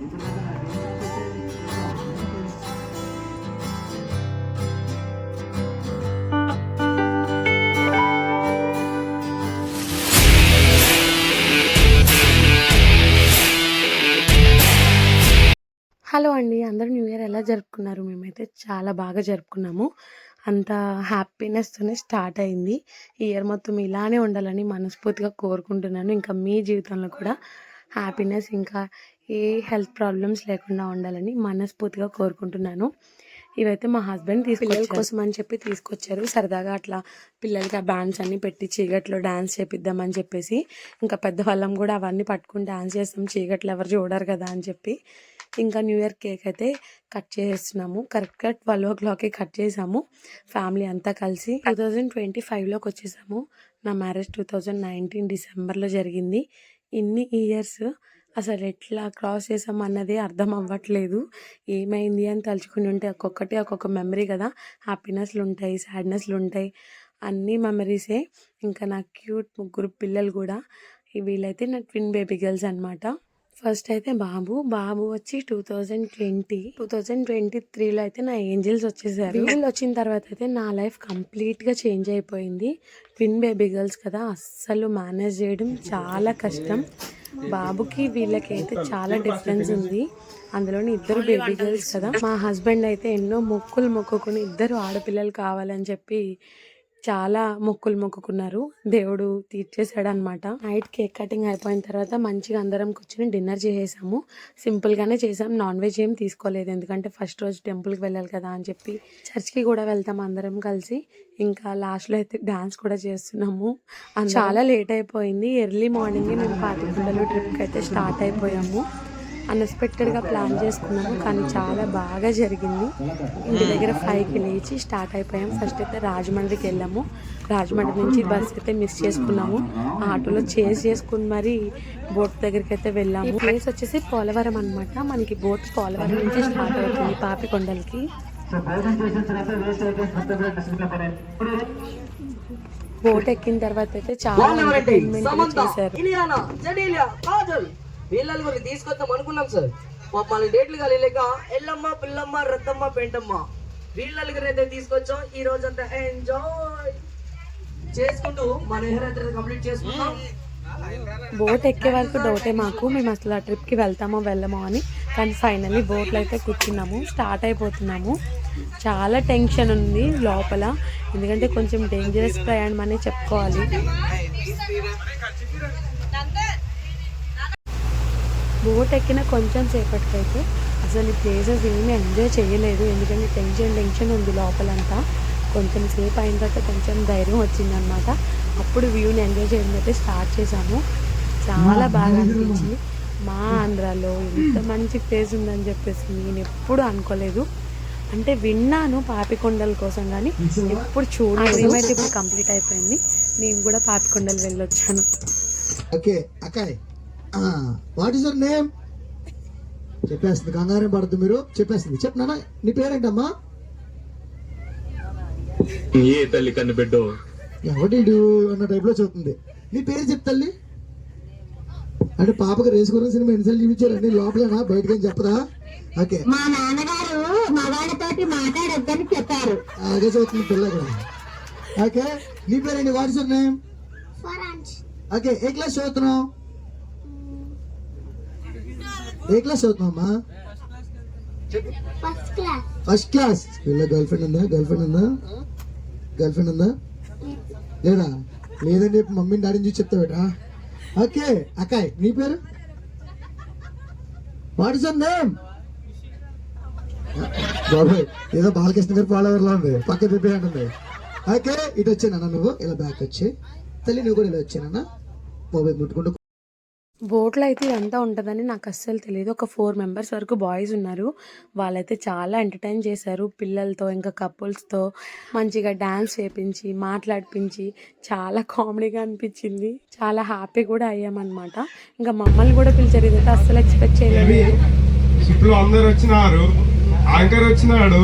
Hello అండి. అందరూ new year ఎలా జరుపుకున్నారు? మేమైతే చాలా బాగా జరుపుకున్నాము. అంత హ్యాపీనెస్‌తోనే స్టార్ట్ అయింది. ఈ ఇయర్ మొత్తం ఇలానే ఉండాలని మనస్ఫూర్తిగా కోరుకుంటున్నాను. ఇంకా మీ జీవితంలో కూడా హ్యాపీనెస్ ఇంకా ఏ హెల్త్ ప్రాబ్లమ్స్ లేకుండా ఉండాలని మనస్ఫూర్తిగా కోరుకుంటున్నాను. ఇవైతే మా హస్బెండ్. పిల్లల కోసం అని చెప్పి తీసుకొచ్చారు. సరదాగా అట్లా పిల్లలకి ఆ బ్యాండ్స్ అన్నీ పెట్టి చీకట్లో డాన్స్ చేపిద్దామని చెప్పేసి, ఇంకా పెద్దవాళ్ళం కూడా అవన్నీ పట్టుకొని డాన్స్ చేస్తాం. చీకట్లో ఎవరు చూడరు కదా అని చెప్పి, ఇంకా న్యూ ఇయర్ కేక్ అయితే కట్ చేసేస్తున్నాము. కరెక్ట్‌గా 12:00కి కట్ చేసాము. ఫ్యామిలీ అంతా కలిసి 2025లోకి వచ్చేసాము. నా మ్యారేజ్ 2019 డిసెంబర్‌లో జరిగింది. ఇన్ని ఇయర్స్ అసలు ఎట్లా క్రాస్ చేసాం అన్నదే అర్థం అవ్వట్లేదు. ఏమైంది అని తలుచుకుంటుంటే ఒక్కొక్కటి ఒక్కొక్క మెమరీ కదా! హ్యాపీనెస్‌లు ఉంటాయి, సాడ్‌నెస్‌లు ఉంటాయి. అన్నీ మెమరీసే. ఇంకా నా క్యూట్ ముగ్గురు పిల్లలు కూడా. వీళ్ళైతే నా ట్విన్ బేబీ గర్ల్స్ అనమాట. ఫస్ట్ అయితే బాబు. బాబు వచ్చి 2020, 2023లో అయితే నా ఏంజెల్స్ వచ్చేసారు. వీళ్ళు వచ్చిన తర్వాత అయితే నా లైఫ్ కంప్లీట్‌గా చేంజ్ అయిపోయింది. ట్విన్ బేబీ గర్ల్స్ కదా! అస్సలు మేనేజ్ చేయడం చాలా కష్టం. బాబుకి వీళ్ళకి అయితే చాలా డిఫరెన్స్ ఉంది. అందులోని ఇద్దరు బేబీ గర్ల్స్ కదా! మా హస్బెండ్ అయితే ఎన్నో మొక్కులు మొక్కుకుని ఇద్దరు ఆడపిల్లలు కావాలని చెప్పి చాలా మొక్కులు మొక్కుకున్నారు. దేవుడు తీర్చేసాడనమాట. నైట్ కేక్ కటింగ్ అయిపోయిన తర్వాత మంచిగా అందరం కూర్చొని డిన్నర్ చేసేసాము. సింపుల్‌గానే చేసాం. నాన్ వెజ్ ఏం తీసుకోలేదు. ఎందుకంటే ఫస్ట్ రోజు టెంపుల్‌కి వెళ్ళాలి కదా అని చెప్పి చర్చ్‌కి కూడా వెళ్తాం అందరం కలిసి. ఇంకా లాస్ట్‌లో అయితే డాన్స్ కూడా చేస్తున్నాము. చాలా లేట్ అయిపోయింది. ఎర్లీ మార్నింగే మేము పాపికొండలు ట్రిప్‌కి అయితే స్టార్ట్ అయిపోయాము. అన్‌ఎక్స్‌పెక్టెడ్‌గా ప్లాన్ చేసుకున్నాము. కానీ చాలా బాగా జరిగింది. ఇంటి దగ్గర 5కి లేచి స్టార్ట్ అయిపోయాం. ఫస్ట్ అయితే రాజమండ్రికి వెళ్ళాము. రాజమండ్రి నుంచి బస్ అయితే మిస్ చేసుకున్నాము. ఆటోలో చేజ్ చేసుకొని మరి బోట్ దగ్గరికి అయితే వెళ్ళాము. ప్లేస్ వచ్చేసి పోలవరం అనమాట. మనకి బోట్ పోలవరం నుంచి స్టార్ట్ అవుతుంది పాపికొండలకి. బోట్ ఎక్కిన తర్వాత అయితే చాలా చేశారు. ఇలియానా గురించి వీళ్ళని తీసుకొద్దాం అనుకున్నాం సార్. మమ్మల్ని డేట్లు కలియలేక ఎల్లమ్మ పిల్లమ్మ రద్దమ్మ పెంటమ్మ వీళ్ళకి అయితే తీసుకొచ్చాం. ఈ రోజంతా ఎంజాయ్ చేసుకుంటూ మన హెయిర్ కంప్లీట్ చేసుకుంటాం బోట్ ఎక్కే వరకు డౌటే మాకు. మేము అసలు ఆ ట్రిప్కి వెళ్తామో వెళ్ళమో అని. కానీ ఫైనల్లీ బోట్లో అయితే కూర్చున్నాము. స్టార్ట్ అయిపోతున్నాము. చాలా టెన్షన్ ఉంది లోపల. ఎందుకంటే కొంచెం డేంజరస్ ప్రయాణం అనే చెప్పుకోవాలి. బోట్ ఎక్కిన కొంచెం సేపటికైతే అసలు ఈ ప్లేసెస్ ఏమీ ఎంజాయ్ చేయలేదు. ఎందుకంటే టెన్షన్ టెన్షన్ ఉంది లోపలంతా. కొంచెం సేపు అయిన తర్వాత కొంచెం ధైర్యం వచ్చిందనమాట. అప్పుడు వ్యూని ఎంజాయ్ చేయడం అయితే స్టార్ట్ చేసాము చాలా బాగా అనిపించింది. మా ఆంధ్రాలో ఇంత మంచి ప్లేస్ ఉందని చెప్పేసి నేను ఎప్పుడు అనుకోలేదు. అంటే విన్నాను పాపికొండల కోసం కానీ ఎప్పుడు చూడలేదు. ఏమైతే ఇప్పుడు కంప్లీట్ అయిపోయింది నేను కూడా పాపికొండలు వెళ్ళొచ్చాను. Okay what is your name చెప్పేస్తుంది కంగారం పడద్దు మీరు. చెప్పేస్తుంది చెప్పనా నీ పేరేంటమ్మా? ఏ తల్లి కన్ను బిడ్డో ఎవడీడు అన్న టైప్లో చెప్తుంది. నీ పేరు చెప్తల్లి అంటే పాపకి రేసుకోవడం సినిమా ఎన్నిసార్లు చూపించారండి లోపలేనా? బయటకేం చెప్పదా? ఓకే. మా నాన్నగారు మగాడితోటి మాట్లాడొద్దని చెప్పారు. అదే చదువుతుంది పిల్ల కూడా ఓకే. నీ పేరేంటి? What is your name okay A class చదువుతున్నావు? ఏ క్లాస్ చదువుతున్నావమ్మా ఫస్ట్ క్లాస్ ఫస్ట్ క్లాస్ వీళ్ళ గర్ల్ ఫ్రెండ్ ఉందా? గర్ల్ ఫ్రెండ్ ఉందా? గర్ల్ ఫ్రెండ్ ఉందా? లేదా? లేదని చెప్పి మమ్మీని డాడీని చూసి చెప్తావేటా ఓకే అక్కాయ్ నీ పేరు? వాట్ ఇస్ నేమ్ బాబాయ్ ఏదో బాలకృష్ణ గారి ఫాలోవర్లా ఉంది. పక్క తిప్పి అంటుంది ఓకే ఇటు వచ్చానన్నా నువ్వు. ఇలా బ్యాక్ వచ్చి. తల్లి నువ్వు కూడా ఇలా వచ్చానన్నా మొబైల్ ముట్టుకుంటూ బోట్లో అయితే ఇదంతా ఉంటుందని నాకు అస్సలు తెలియదు ఒక ఫోర్ మెంబర్స్ వరకు బాయ్స్ ఉన్నారు. వాళ్ళైతే చాలా ఎంటర్టైన్ చేశారు. పిల్లలతో ఇంకా కపుల్స్తో మంచిగా డ్యాన్స్ చేపించి మాట్లాడిపించి చాలా కామెడీగా అనిపించింది. చాలా హ్యాపీ కూడా అయ్యామన్నమాట. ఇంకా మమ్మల్ని కూడా పిలిచారు. ఇదైతే అస్సలు ఎక్స్పెక్ట్ చేయలేదు. ఇప్పుడు అందరు వచ్చినారు. యాంకర్ వచ్చినాడు.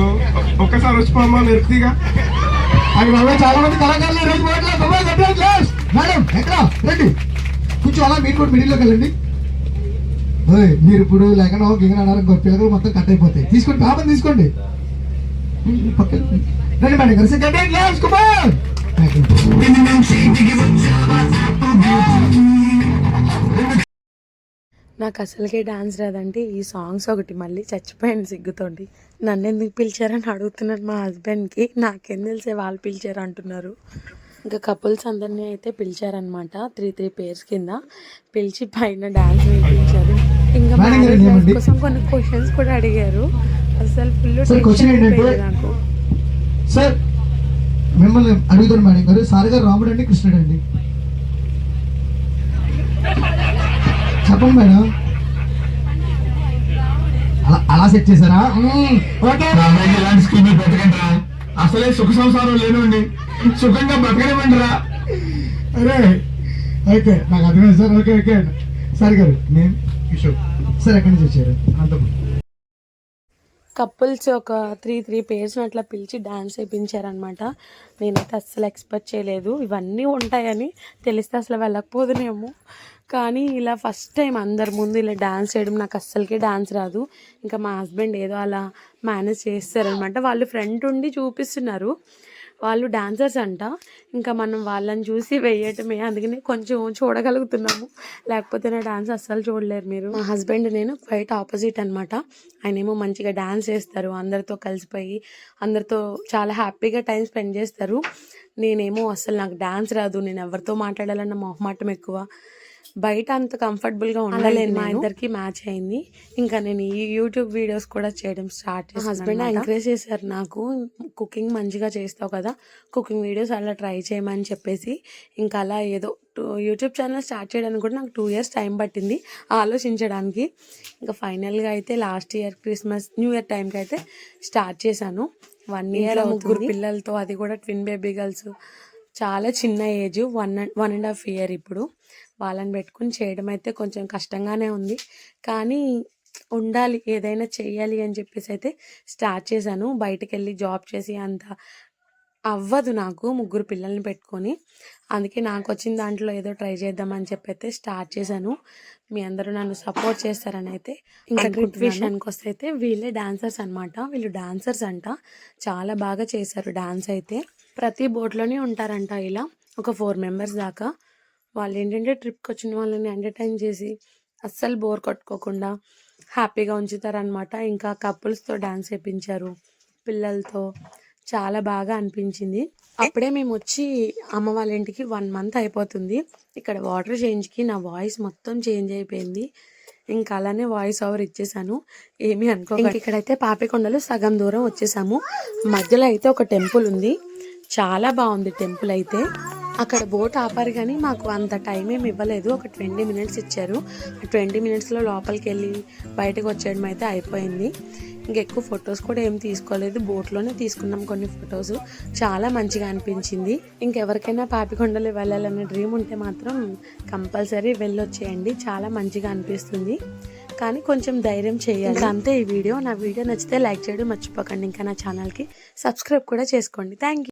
ఒక్కసారి వచ్చి పోమ్మా నిర్తిగా చాలా మంది కళాకారులు. మేడం ఎక్కడ? రండి. కూర్చోవాలా? మీరు కూడా మిడిల్లోకి వెళ్ళండి. మీరు ఇప్పుడు లేకనో గింగన అన్నారు పిల్లలు మొత్తం కట్ అయిపోతాయి. తీసుకోండి పాపం తీసుకోండి. రండి మేడం గారు. సెకండ్ కుమార్ నాకు అసలుకే డాన్స్ రాదంటే ఈ సాంగ్స్ ఒకటి మళ్ళీ చచ్చిపోయాను సిగ్గుతోండి నన్ను ఎందుకు పిలిచారని అడుగుతున్నాను మా హస్బెండ్కి. నాకేం తెలిసే వాళ్ళు పిలిచారు అంటున్నారు. ఇంకా కపుల్స్ అందరినీ అయితే పిలిచారనమాట త్రీ త్రీ పేర్స్ కింద. పిలిచి పైన డాన్స్ వేయించారు. ఇంకా మ్యారేజ్? కోసం కొన్ని క్వశ్చన్స్ కూడా అడిగారు. అసలు ఫుల్ సార్, question ఏంటంటే- నాకు. సార్ మిమ్మల్ని అడుగుతాను మేడం గారు. సార్ గారు రాముడు అండి కృష్ణుడు అండి? చెప్పండి మేడం అలా అలా సెట్ చేశారా. ఓకే. ఇలాంటి స్కీమ్ పెట్టకండి అసలే సుఖ సంసారం లేనండి. సుఖంగా బతకనివ్వండి అరే ఓకే నాకు అర్థమే సార్. Okay okay. సార్ గారు నేను కిషోర్. సార్ ఎక్కడి నుంచి వచ్చారు? అనంతపురం. కపుల్స్ ఒక త్రీ త్రీ పేర్స్ని అట్లా పిలిచి డాన్స్ వేయించారనమాట నేనైతే అస్సలు ఎక్స్పెక్ట్ చేయలేదు. ఇవన్నీ ఉంటాయని తెలిస్తే అసలు వెళ్ళకపోదునేమో. కానీ ఇలా ఫస్ట్ టైం అందరి ముందు ఇలా డాన్స్ చేయడం నాకు అస్సలకే డాన్స్ రాదు. ఇంకా మా హస్బెండ్ ఏదో అలా మేనేజ్ చేస్తారనమాట వాళ్ళు ఫ్రంట్ ఉండి చూపిస్తున్నారు. వాళ్ళు డాన్సర్స్ అంట. ఇంకా మనం వాళ్ళని చూసి వేయటమే అందుకని కొంచెం చూడగలుగుతున్నాము. లేకపోతే నా డాన్స్ అస్సలు చూడలేరు మీరు. మా హస్బెండ్ నేను క్వైట్ ఆపోజిట్ అనమాట ఆయన ఏమో మంచిగా డాన్స్ చేస్తారు. అందరితో కలిసిపోయి అందరితో చాలా హ్యాపీగా టైం స్పెండ్ చేస్తారు. నేనేమో అస్సలు నాకు డాన్స్ రాదు. నేను ఎవరితో మాట్లాడాలన్న మొహమాటం ఎక్కువ. బయట అంత కంఫర్టబుల్గా ఉండలేను మా ఇద్దరికి మ్యాచ్ అయింది. ఇంకా నేను ఈ యూట్యూబ్ వీడియోస్ కూడా చేయడం స్టార్ట్ హస్బెండ్ ఎంకరేజ్ చేశారు నాకు కుకింగ్ మంచిగా చేస్తావు కదా కుకింగ్ వీడియోస్ అలా ట్రై చేయమని చెప్పేసి. ఇంకా అలా ఏదో యూట్యూబ్ ఛానల్ స్టార్ట్ చేయడానికి కూడా నాకు టూ ఇయర్స్ టైం పట్టింది ఆలోచించడానికి. ఇంకా ఫైనల్గా అయితే last year Christmas new year టైంకి అయితే స్టార్ట్ చేశాను. వన్ ఇయర్ ముగ్గురు పిల్లలతో అది కూడా ట్విన్ బేబీ గర్ల్స్ చాలా చిన్న age one one and half year ఇప్పుడు. వాళ్ళని పెట్టుకుని చేయడం అయితే కొంచెం కష్టంగానే ఉంది. కానీ ఉండాలి ఏదైనా చెయ్యాలి అని చెప్పేసి అయితే స్టార్ట్ చేశాను. బయటకు వెళ్ళి జాబ్ చేసి అంత అవ్వదు నాకు ముగ్గురు పిల్లల్ని పెట్టుకొని. అందుకే నాకు వచ్చిన దాంట్లో ఏదో ట్రై చేద్దామని చెప్పి అయితే స్టార్ట్ చేశాను. మీ అందరూ నన్ను సపోర్ట్ చేస్తారని అయితే ఇంకా ట్రిప్ విషయానికి వస్తే అయితే వీళ్ళే డాన్సర్స్ అనమాట వీళ్ళు డాన్సర్స్ అంట. చాలా బాగా చేశారు డాన్స్ అయితే. ప్రతి బోట్లోనే ఉంటారంట ఇలా. ఒక ఫోర్ మెంబర్స్ దాకా. వాళ్ళు ఏంటంటే ట్రిప్కి వచ్చిన వాళ్ళని ఎంటర్టైన్ చేసి అస్సలు బోర్ కొట్టుకోకుండా హ్యాపీగా ఉంచుతారనమాట ఇంకా కపుల్స్తో డ్యాన్స్ వేయించారు పిల్లలతో. చాలా బాగా అనిపించింది. అప్పుడే మేము వచ్చి అమ్మ వాళ్ళ ఇంటికి వన్ మంత్ అయిపోతుంది. ఇక్కడ వాటర్ చేంజ్కి నా వాయిస్ మొత్తం చేంజ్ అయిపోయింది. ఇంకా అలానే వాయిస్ ఓవర్ ఇచ్చేసాను. ఏమీ అనుకో ఇక్కడైతే పాపికొండలు సగం దూరం వచ్చేసాము. మధ్యలో అయితే ఒక టెంపుల్ ఉంది. చాలా బాగుంది టెంపుల్ అయితే. అక్కడ బోట్ ఆపారు కానీ మాకు అంత టైం ఏమి ఇవ్వలేదు. ఒక ట్వంటీ మినిట్స్ ఇచ్చారు. ట్వంటీ మినిట్స్లో లోపలికి వెళ్ళి బయటకు వచ్చేయడం అయితే అయిపోయింది. ఇంకెక్కువ ఫొటోస్ కూడా ఏం తీసుకోలేదు. బోట్లోనే తీసుకున్నాం కొన్ని ఫొటోస్ చాలా మంచిగా అనిపించింది. ఇంకెవరికైనా పాపికొండలు వెళ్ళాలనే డ్రీమ్ ఉంటే మాత్రం కంపల్సరీ వెళ్ళొచ్చేయండి. చాలా మంచిగా అనిపిస్తుంది. కానీ కొంచెం ధైర్యం చేయాలి. అంతే ఈ వీడియో. నా వీడియో నచ్చితే లైక్ చేయడం మర్చిపోకండి. ఇంకా నా ఛానల్కి సబ్స్క్రైబ్ కూడా చేసుకోండి. Thank you